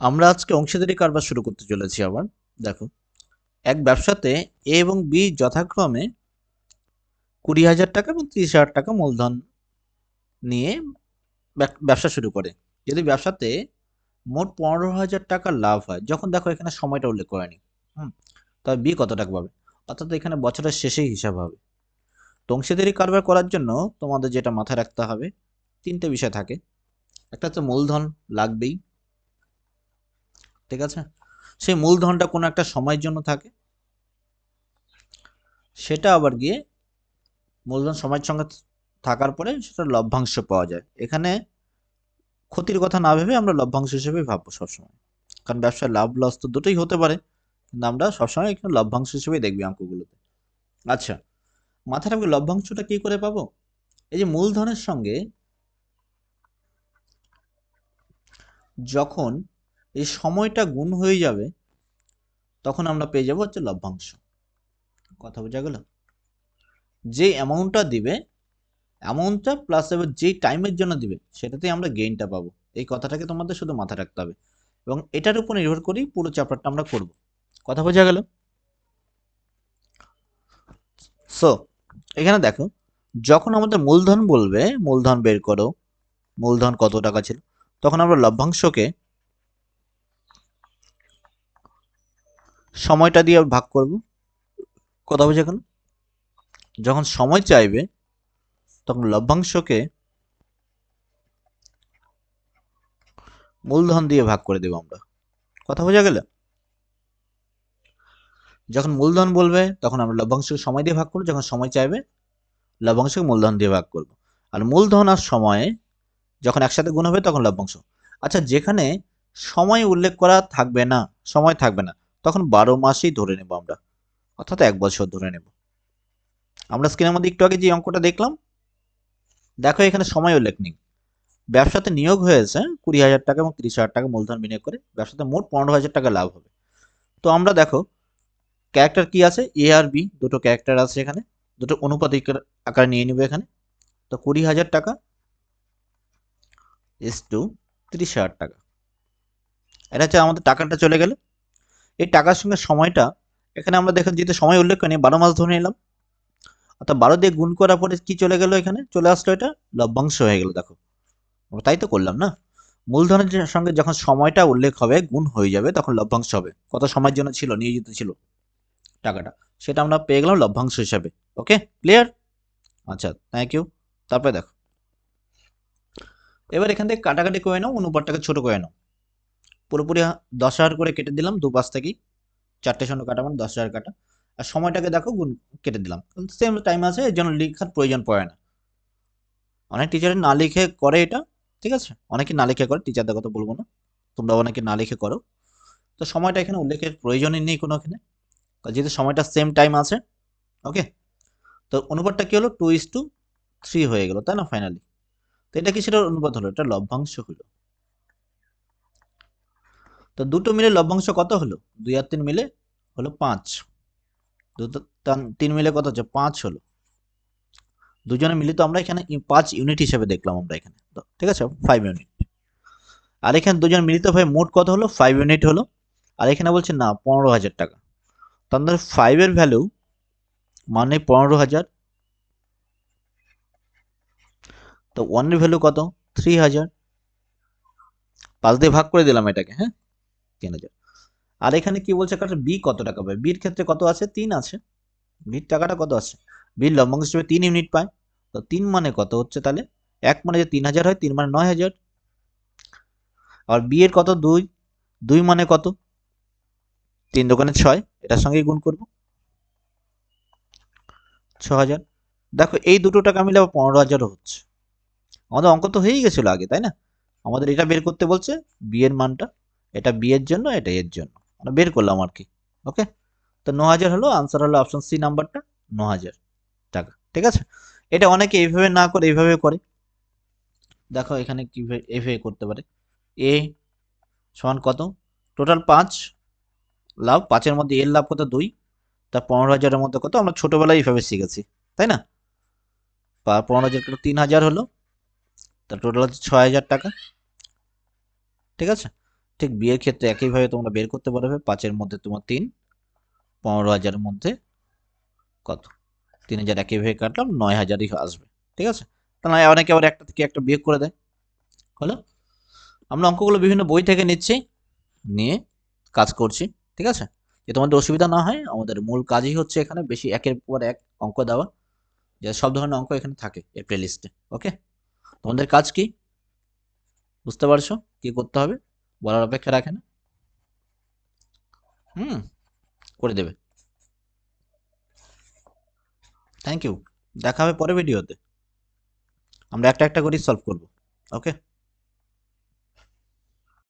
আমরা আজকে অংশীদারি কারবার শুরু করতে চলেছি আবার। দেখো, এক ব্যবসাতে এ এবং বি যথাক্রমে কুড়ি হাজার টাকা এবং তিরিশ হাজার টাকা মূলধন নিয়ে ব্যবসা শুরু করে। যদি ব্যবসাতে মোট পনেরো হাজার টাকা লাভ হয়, যখন দেখো এখানে সময়টা উল্লেখ করেনি, হুম, তবে বি কত টাকা পাবে? অর্থাৎ এখানে বছরের শেষেই হিসাব হবে। তো অংশীদারি কারবার করার জন্য তোমাদের যেটা মাথায় রাখতে হবে, তিনটে বিষয় থাকে। একটা হচ্ছে মূলধন লাগবেই ঠিক আছে? সেই মূলধনটা কোনো একটা সময়ের জন্য থাকে। সেটা আবার গিয়ে মূলধন সময়ের সঙ্গে থাকার পরে সেটা লভ্যাংশ পাওয়া যায়। এখানে ক্ষতির কথা না ভেবে আমরা লভ্যাংশ হিসেবেই ভাববো সবসময়। কারণ ব্যবসায় লাভ লস তো দুটোই হতে পারে, কিন্তু আমরা সবসময় এখানে লভ্যাংশ হিসেবেই দেখবি অঙ্কগুলোতে। আচ্ছা মাথায় রাখবি লভ্যাংশটা কি করে পাবো? এই যে মূলধনের সঙ্গে যখন এই সময়টা গুণ হয়ে যাবে, তখন আমরা পেয়ে যাব হচ্ছে লভ্যাংশ। কথা বোঝা গেল? যে অ্যামাউন্টটা দিবে অ্যামাউন্টটা প্লাস এবার যেই টাইমের জন্য দিবে, সেটাতেই আমরা গেইনটা পাবো। এই কথাটাকে তোমাদের শুধু মাথায় রাখতে হবে। এবং এটার উপর নির্ভর করেই পুরো চ্যাপ্টারটা আমরা করব। কথা বোঝা গেল? সো এখানে দেখো, যখন আমাদের মূলধন বলবে, মূলধন বের করো, মূলধন কত টাকা ছিল, তখন আমরা লভ্যাংশকে সময়টা দিয়ে ভাগ করব। কথা বোঝা গেল যখন সময় চাইবে, তখন লভ্যাংশকে মূলধন দিয়ে ভাগ করে দেব আমরা। কথা বোঝা গেল? যখন মূলধন বলবে, তখন আমরা লভ্যাংশকে সময় দিয়ে ভাগ করব। যখন সময় চাইবে, লভ্যাংশকে মূলধন দিয়ে ভাগ করব। আর মূলধন আর সময়ে যখন একসাথে গুণ হবে, তখন লভ্যাংশ। আচ্ছা যেখানে সময় উল্লেখ করা থাকবে না, সময় থাকবে না তখন বারো মাসেই ধরে নেব আমরা। অর্থাৎ এক বছর ধরে নেব। আমরা স্ক্রিনের মধ্যে একটু আগে যে অঙ্কটা দেখলাম, দেখো এখানে সময় উল্লেখ নেই। ব্যবসাতে নিয়োগ হয়েছে কুড়ি হাজার টাকা এবং তিরিশ হাজার টাকা মূলধন বিনিয়োগ করে। ব্যবসাতে মোট পনেরো হাজার টাকা লাভ হবে। তো আমরা দেখো ক্যারেক্টার কি আছে? এ আর বি দুটো ক্যারেক্টার আছে এখানে। দুটো অনুপাতিক আকারে নিয়ে নিবে এখানে। তো কুড়ি হাজার টাকা এস টু তিরিশ হাজার টাকা। এটা হচ্ছে আমাদের টাকাটা চলে গেল। এই টাকার সঙ্গে সময়টা, এখানে আমরা দেখেন যেহেতু সময় উল্লেখ করিনি, বারো মাস ধরে নিলাম। অর্থাৎ বারো দিয়ে গুণ করার পরে কি চলে গেল এখানে? চলে আসলো এটা লভ্যাংশ হয়ে গেল, দেখো। তাই তো করলাম না? মূলধনের সঙ্গে যখন সময়টা উল্লেখ হবে, গুণ হয়ে যাবে, তখন লভ্যাংশ হবে। কত সময়ের জন্য ছিল, নিয়োজিত ছিল টাকাটা? সেটা আমরা পেয়ে গেলাম লভ্যাংশ হিসাবে। ওকে? ক্লিয়ার? আচ্ছা থ্যাংক ইউ তারপরে দেখো। এবার এখান থেকে কাটাকাটি করে নাও, অনুপাতটাকে ছোট করে নাও। পুরোপুরি দশ হাজার করে কেটে দিলাম, দু পাশ থেকেই। চারটে শূন্য কাটা মানে দশ হাজার কাটা। আর সময়টাকে দেখো, গুণ কেটে দিলাম। সেম টাইম আছে এর জন্য লেখার প্রয়োজন পড়ে না। অনেক টিচার না লিখে করে এটা, ঠিক আছে? অনেকে না লিখে করে টিচারদের কথা বলব না। তোমরা অনেকে না লিখে করো। তো সময়টা এখানে উল্লেখের প্রয়োজনই নেই কোনো এখানে। যেহেতু সময়টা সেম টাইম আছে ওকে তো অনুপাতটা কি হলো? টু ইস টু থ্রি হয়ে গেলো, তাই না? ফাইনালি তো এটা কি সেটা অনুপাত হলো? এটা লভ্যাংশ হলো। তো দুটো মিলে লভ্যাংশ কত হলো? দুই আর তিন মিলে হলো পাঁচ। দুটো তান- মিলে কত হচ্ছে? পাঁচ হলো। দুজনে মিলিত আমরা এখানে পাঁচ ইউনিট হিসেবে দেখলাম আমরা এখানে। তো ঠিক আছে ফাইভ ইউনিট আর এখানে দুজন মিলিত হয়ে মোট কত হলো? ফাইভ ইউনিট হলো। আর এখানে বলছে না, পনেরো হাজার টাকা। তাহলে ফাইভের ভ্যালু মানে পনেরো হাজার। তো ওয়ানের ভ্যালু কত? থ্রি হাজার। পাঁচ দিয়ে ভাগ করে দিলাম এটাকে হ্যাঁ? তিন হাজার আর এখানে কি বলছে কাটা বি কত টাকা পায়? বির ক্ষেত্রে কত আছে? তিন আছে। বির টাকাটা কত আছে? বির লভ্যাংশ হিসেবে তিন ইউনিট পায়। তো তিন মানে কত হচ্ছে তাহলে? এক মানে যে তিন হাজার হয়, তিন মানে নয় হাজার। আর বি এর কত? দুই। দুই মানে কত? তিন দোকানে ছয়। এটার সঙ্গে গুণ করব। ছ হাজার। দেখো, এই দুটো টাকা মিলে আবার পনেরো হাজারও হচ্ছে। আমাদের অঙ্ক তো হয়েই গেছিল আগে, তাই না? আমাদের এটা বের করতে বলছে বিয়ের মানটা। এটা বি এর জন্য, এটা এর জন্য। বের করলাম আর কি ওকে তো ন হাজার হলো আনসার হলো অপশন সি নাম্বারটা ন হাজার টাকা, ঠিক আছে? এটা অনেকে এইভাবে না করে, এইভাবে করে। দেখো এখানে কীভাবে এইভাবে করতে পারে। এ সমান কত? টোটাল পাঁচ, লাভ পাঁচের মধ্যে এর লাভ কত? দুই। তার পনেরো হাজারের মধ্যে কত? আমরা ছোটোবেলায় এইভাবে শিখেছি, তাই না? পনেরো হাজার তিন হাজার হলো। তার টোটাল হচ্ছে ছয় হাজার টাকা, ঠিক আছে? ঠিক বিয়ের ক্ষেত্রে একইভাবে তোমরা বের করতে পারবে পাঁচের মধ্যে তোমার তিন, পনেরো হাজারের মধ্যে কত? তিন হাজার একইভাবে কাটলাম, নয় হাজারই আসবে, ঠিক আছে? তাহলে অনেকে আবার একটা থেকে একটা বিয়োগ করে দেয়। হলো? আমরা অঙ্কগুলো বিভিন্ন বই থেকে নিচ্ছি, নিয়ে কাজ করছি, ঠিক আছে? যে তোমাদের অসুবিধা না হয়, আমাদের মূল কাজই হচ্ছে এখানে বেশি একের পর এক অঙ্ক দেওয়া, যে সব ধরনের অঙ্ক এখানে থাকে এই প্লে লিস্টে ওকে তোমাদের কাজ কি? বুঝতে পারছ? কি করতে হবে? বলার অপেক্ষা রাখে না। হুম, করে দেবে। থ্যাংক ইউ দেখা হবে পরে ভিডিওতে আমরা একটা একটা করেই সলভ করব। ওকে